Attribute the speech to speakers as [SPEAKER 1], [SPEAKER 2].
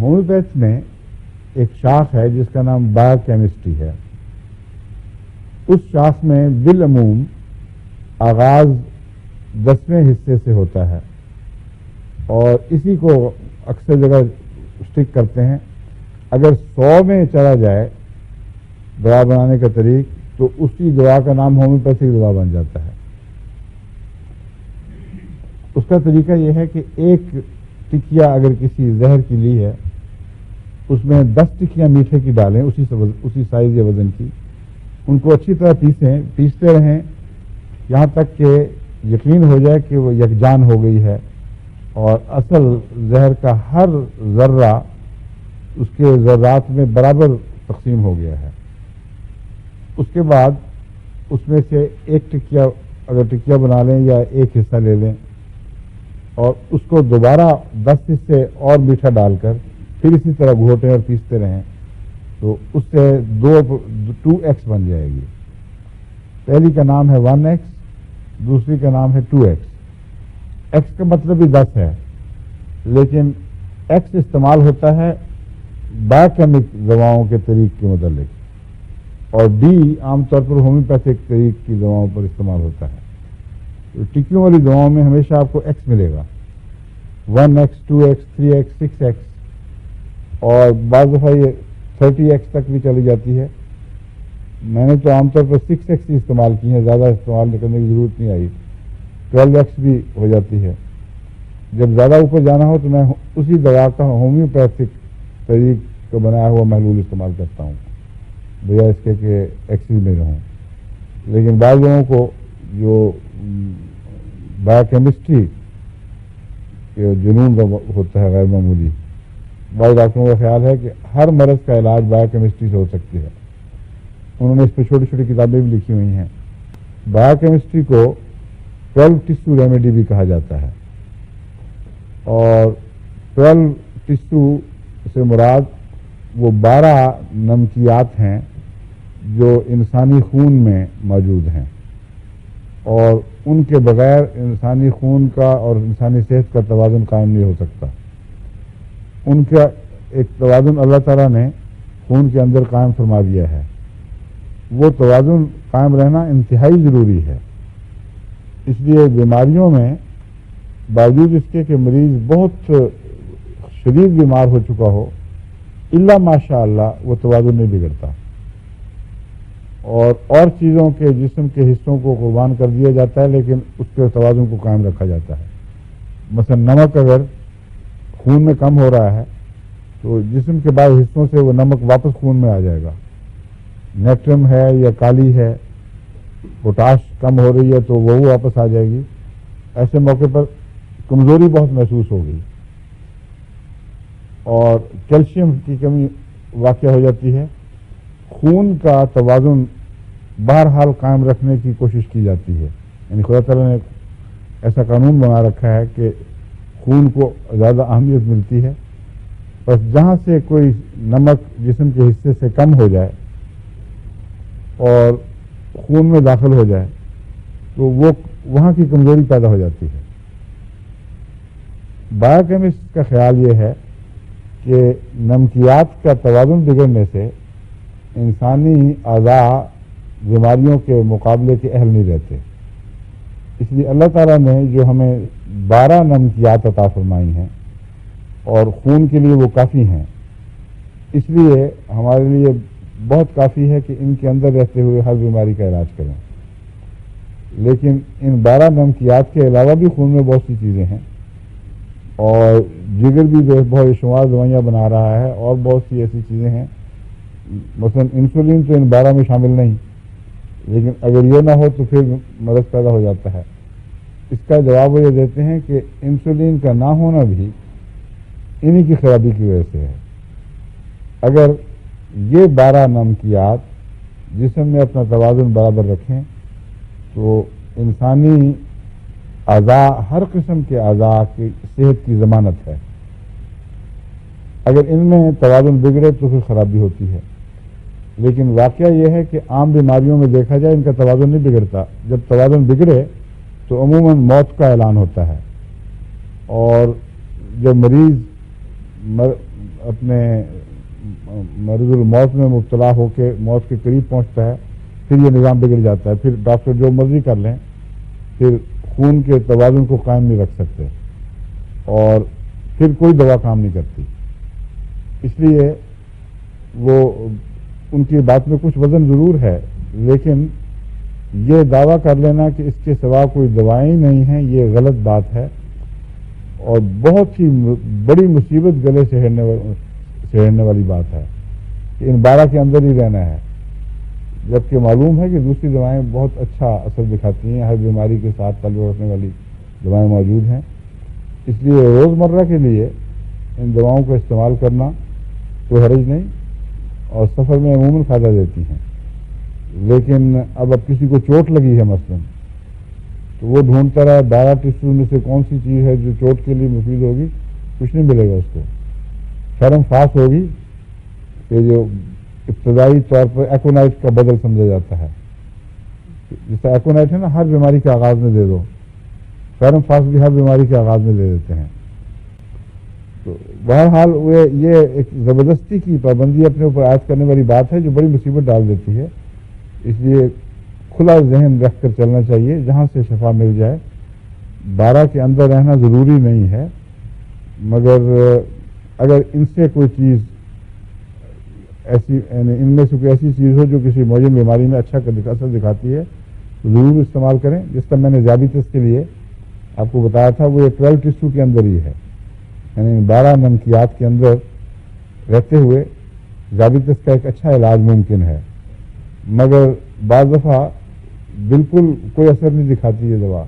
[SPEAKER 1] Homeopath में एक शाख है जिसका नाम बायोकेमिस्ट्री है। उस शाख में बिलमूम आगाज़ दसवें हिस्से से होता है और इसी को अक्सर जगह स्टिक करते हैं। अगर सौ में चला जाए दवा बनाने का तरीक तो उसी दवा का नाम होम्योपैथिक दवा बन जाता है। उसका तरीका यह है कि एक टिकिया अगर किसी जहर की ली है उसमें दस टिकियाँ मीठे की डालें, उसी उसी साइज़ या वज़न की। उनको अच्छी तरह पीसें, पीसते रहें, यहाँ तक कि यकीन हो जाए कि वो यकजान हो गई है। और असल जहर का हर ज़र्रा उसके ज़र्रात में बराबर तकसीम हो गया है। उसके बाद उसमें से एक टिकिया अगर टिकिया बना लें या एक हिस्सा ले लें और उसको दोबारा दस हिस्से और मीठा डालकर फिर इसी तरह घोटें और पीसते रहें तो उससे दो टू एक्स बन जाएगी। पहली का नाम है वन एक्स दूसरी का नाम है टू एक्स एक्स का मतलब भी दस है, लेकिन एक्स इस्तेमाल होता है बायोकेमिक दवाओं के तरीक के मतलब और डी आमतौर पर होम्योपैथिक तरीक की दवाओं पर इस्तेमाल होता है। तो टिक्कियों वाली दवाओं में हमेशा आपको एक्स मिलेगा। One X two X three X six X और बाद दफ़ा ये थर्टी एक्स तक भी चली जाती है। मैंने तो आमतौर पर सिक्स एक्स ही इस्तेमाल की है, ज़्यादा इस्तेमाल करने की ज़रूरत नहीं आई। ट्वेल्व एक्स भी हो जाती है। जब ज़्यादा ऊपर जाना हो तो मैं उसी दवा का होम्योपैथिक तरीक का बनाया हुआ महलूल इस्तेमाल करता हूँ। भैया इसके के एक्सिस में रहूँ लेकिन बाद लोगों को जो बायोकेमिस्ट्री के जुनून होता है, गैर मामूली बाद डॉक्टरों का ख्याल है कि हर मरज़ का इलाज बायोकेमिस्ट्री से हो सकती है। उन्होंने इस पर छोटी छोटी किताबें भी लिखी हुई हैं। बायोकेमिस्ट्री को ट्वेल्व टिश्यू रेमेडी भी कहा जाता है। और ट्वेल्व टिश्यू से मुराद वो बारह नमकियात हैं जो इंसानी खून में मौजूद हैं। और उनके बगैर इंसानी खून का और इंसानी सेहत का तोज़ुन कायम नहीं हो सकता। उनका एक तोज़ुन अल्लाह ताला ने खून के अंदर कायम फरमा दिया है। वो तोज़ुन कायम रहना इंतहाई ज़रूरी है। इसलिए बीमारियों में बावजूद इसके कि मरीज़ बहुत शरीर बीमार हो चुका हो, इल्ला माशा वो तोज़ुन नहीं बिगड़ता। और और चीज़ों के, जिस्म के हिस्सों को कुर्बान कर दिया जाता है, लेकिन उसके तोज़ुन को कायम रखा जाता है। मसलन नमक अगर खून में कम हो रहा है तो जिस्म के बाद हिस्सों से वो नमक वापस खून में आ जाएगा। नेट्रम है या काली है, पोटाश कम हो रही है तो वो वापस आ जाएगी। ऐसे मौके पर कमज़ोरी बहुत महसूस होगी और कैल्शियम की कमी वाक़ हो जाती है। खून का तोज़ुन बहरहाल कायम रखने की कोशिश की जाती है। यानी खुदा तला ने ऐसा कानून बना रखा है कि खून को ज़्यादा अहमियत मिलती है। बस जहाँ से कोई नमक जिसम के हिस्से से कम हो जाए और खून में दाखिल हो जाए तो वो वहाँ की कमज़ोरी पैदा हो जाती है। बायोकेमिस्ट का ख्याल ये है कि नमकियात का तोज़ुन बिगड़ने से इंसानी अज़ा बीमारियों के मुकाबले के अहल नहीं रहते। इसलिए अल्लाह ताला ने जो हमें बारह नमकियात अता फरमाई हैं और खून के लिए वो काफ़ी हैं। इसलिए हमारे लिए बहुत काफ़ी है कि इनके अंदर रहते हुए हर बीमारी का इलाज करें। लेकिन इन बारह नमकियात के अलावा भी खून में बहुत सी चीज़ें हैं और जिगर भी बहुत शुमार दवाइयाँ बना रहा है और बहुत सी ऐसी चीज़ें हैं। मसलन इंसुलिन तो इन बारह में शामिल नहीं, लेकिन अगर ये ना हो तो फिर मरज पैदा हो जाता है। इसका जवाब ये देते हैं कि इंसुलिन का ना होना भी इन्हीं की खराबी की वजह से है। अगर ये बारह नमकियात, जिसम में अपना तोज़ुन बराबर रखें तो इंसानी अज़ा हर किस्म के अज़ा की सेहत की ज़मानत है। अगर इनमें तोज़ुन बिगड़े तो फिर ख़राबी होती है। लेकिन वाक़ यह है कि आम बीमारियों में देखा जाए, इनका तोज़ुन नहीं बिगड़ता। जब तोज़ुन बिगड़े तो अमूमन मौत का ऐलान होता है। और जब मरीज़ मर, अपने मरीजुल मौत में मुबतला होकर मौत के करीब पहुँचता है फिर ये निज़ाम बिगड़ जाता है। फिर डॉक्टर जो मर्ज़ी कर लें फिर खून के तोज़ुन को कायम नहीं रख सकते और फिर कोई दवा काम नहीं करती। इसलिए वो उनकी बात में कुछ वज़न ज़रूर है लेकिन ये दावा कर लेना कि इसके सिवा कोई दवाएँ नहीं हैं, ये गलत बात है। और बहुत ही बड़ी मुसीबत गले सहरने सहरने वाली बात है कि इन बारह के अंदर ही रहना है। जबकि मालूम है कि दूसरी दवाएँ बहुत अच्छा असर दिखाती हैं, हर बीमारी के साथ ताल्लुक रखने वाली दवाएँ मौजूद हैं। इसलिए रोज़मर्रा के लिए इन दवाओं का इस्तेमाल करना कोई हरज नहीं और सफ़र में अमूमन फ़ायदा देती हैं। लेकिन अब अब किसी को चोट लगी है मसलन तो वो ढूंढता रहा बारह टिश्यू में से कौन सी चीज़ है जो चोट के लिए मुफीद होगी? कुछ नहीं मिलेगा उसको। शर्म फास होगी कि जो इब्तदाई तौर पर एकोनाइट का बदल समझा जाता है। जैसा एकोनाइट है ना, हर बीमारी के आगाज़ में दे दो। फैरम फास भी हर बीमारी के आगाज़ में दे देते हैं। तो बहरहाल ये एक ज़बरदस्ती की पाबंदी अपने ऊपर आयद करने वाली बात है, जो बड़ी मुसीबत डाल देती है। इसलिए खुला जहन रख कर चलना चाहिए, जहाँ से शफा मिल जाए। बारह के अंदर रहना ज़रूरी नहीं है, मगर अगर इनसे कोई चीज़ ऐसी इनमें से कोई ऐसी चीज़ हो जो किसी मौजूद बीमारी में अच्छा असर दिखाती है तो ज़रूर इस्तेमाल करें। जिस तरह मैंने जाबितस के लिए आपको बताया था, वो ट्वेल्व टिश्यू के अंदर ही है। यानी बारह नमकियात के अंदर रहते हुए जाबितस का एक अच्छा इलाज मुमकिन है। मगर बाज़ दफ़ा बिल्कुल कोई असर नहीं दिखाती ये दवा।